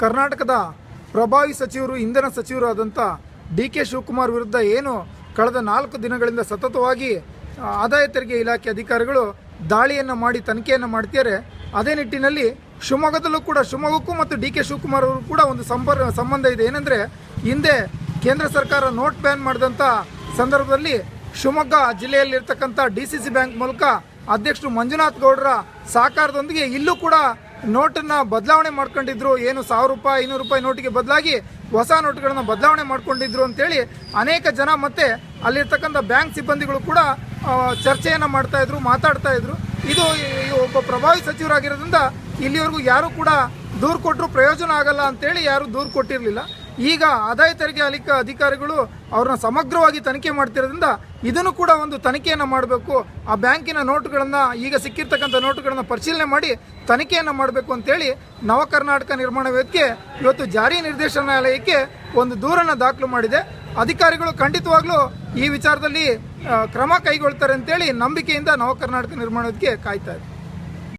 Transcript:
ಕರ್ನಾಟಕದ ಪ್ರಭಾವಿ ಸಚಿವರು, ಇಂಧನ ಸಚಿವರು ಆದಂಥ ಡಿ ಕೆ ಶಿವಕುಮಾರ್ ವಿರುದ್ಧ ಏನು ಕಳೆದ ನಾಲ್ಕು ದಿನಗಳಿಂದ ಸತತವಾಗಿ ಆದಾಯ ತೆರಿಗೆ ಇಲಾಖೆ ಅಧಿಕಾರಿಗಳು ದಾಳಿಯನ್ನು ಮಾಡಿ ತನಿಖೆಯನ್ನು ಮಾಡ್ತಿದ್ದಾರೆ. ಅದೇ ನಿಟ್ಟಿನಲ್ಲಿ ಶಿವಮೊಗ್ಗದಲ್ಲೂ ಕೂಡ ಶಿವಮೊಗ್ಗಕ್ಕೂ ಮತ್ತು ಡಿ ಕೆ ಶಿವಕುಮಾರ್ ಅವರು ಕೂಡ ಒಂದು ಸಂಪರ್ಕ ಸಂಬಂಧ ಇದೆ. ಏನಂದರೆ, ಹಿಂದೆ ಕೇಂದ್ರ ಸರ್ಕಾರ ನೋಟ್ ಬ್ಯಾನ್ ಮಾಡಿದಂಥ ಸಂದರ್ಭದಲ್ಲಿ ಶಿವಮೊಗ್ಗ ಜಿಲ್ಲೆಯಲ್ಲಿರ್ತಕ್ಕಂಥ ಡಿ ಸಿ ಸಿ ಬ್ಯಾಂಕ್ ಮೂಲಕ ಅಧ್ಯಕ್ಷರು ಮಂಜುನಾಥ್ ಗೌಡರ ಸಹಕಾರದೊಂದಿಗೆ ಇಲ್ಲೂ ಕೂಡ ನೋಟನ್ನ ಬದಲಾವಣೆ ಮಾಡ್ಕೊಂಡಿದ್ರು, ಏನು ಸಾವಿರ ರೂಪಾಯಿ, ಐನೂರು ರೂಪಾಯಿ ನೋಟಿಗೆ ಬದಲಾಗಿ ಹೊಸ ನೋಟುಗಳನ್ನ ಬದಲಾವಣೆ ಮಾಡ್ಕೊಂಡಿದ್ರು ಅಂತೇಳಿ ಅನೇಕ ಜನ ಮತ್ತೆ ಅಲ್ಲಿರ್ತಕ್ಕಂಥ ಬ್ಯಾಂಕ್ ಸಿಬ್ಬಂದಿಗಳು ಕೂಡ ಚರ್ಚೆಯನ್ನು ಮಾಡ್ತಾ ಇದ್ರು, ಮಾತಾಡ್ತಾ ಇದ್ರು. ಇದು ಒಬ್ಬ ಪ್ರಭಾವಿ ಸಚಿವರಾಗಿರೋದ್ರಿಂದ ಇಲ್ಲಿವರೆಗೂ ಯಾರು ಕೂಡ ದೂರು ಕೊಟ್ಟರು ಪ್ರಯೋಜನ ಆಗಲ್ಲ ಅಂತೇಳಿ ಯಾರು ದೂರು ಕೊಟ್ಟಿರಲಿಲ್ಲ. ಈಗ ಆದಾಯ ತೆರಿಗೆ ಅಲಿಕ ಅಧಿಕಾರಿಗಳು ಅವ್ರನ್ನ ಸಮಗ್ರವಾಗಿ ತನಿಖೆ ಮಾಡ್ತಿರೋದ್ರಿಂದ ಇದನ್ನು ಕೂಡ ಒಂದು ತನಿಖೆಯನ್ನು ಮಾಡಬೇಕು. ಆ ಬ್ಯಾಂಕಿನ ನೋಟುಗಳನ್ನು ಈಗ ಸಿಕ್ಕಿರ್ತಕ್ಕಂಥ ನೋಟುಗಳನ್ನು ಪರಿಶೀಲನೆ ಮಾಡಿ ತನಿಖೆಯನ್ನು ಮಾಡಬೇಕು ಅಂತೇಳಿ ನವ ಕರ್ನಾಟಕ ನಿರ್ಮಾಣ ವೇದಿಕೆ ಇವತ್ತು ಜಾರಿ ನಿರ್ದೇಶನಾಲಯಕ್ಕೆ ಒಂದು ದೂರನ್ನು ದಾಖಲು ಮಾಡಿದೆ. ಅಧಿಕಾರಿಗಳು ಖಂಡಿತವಾಗ್ಲೂ ಈ ವಿಚಾರದಲ್ಲಿ ಕ್ರಮ ಕೈಗೊಳ್ತಾರೆ ಅಂತೇಳಿ ನಂಬಿಕೆಯಿಂದ ನವ ಕರ್ನಾಟಕ ನಿರ್ಮಾಣ ವೇದಿಕೆ ಕಾಯ್ತಾ ಇದೆ.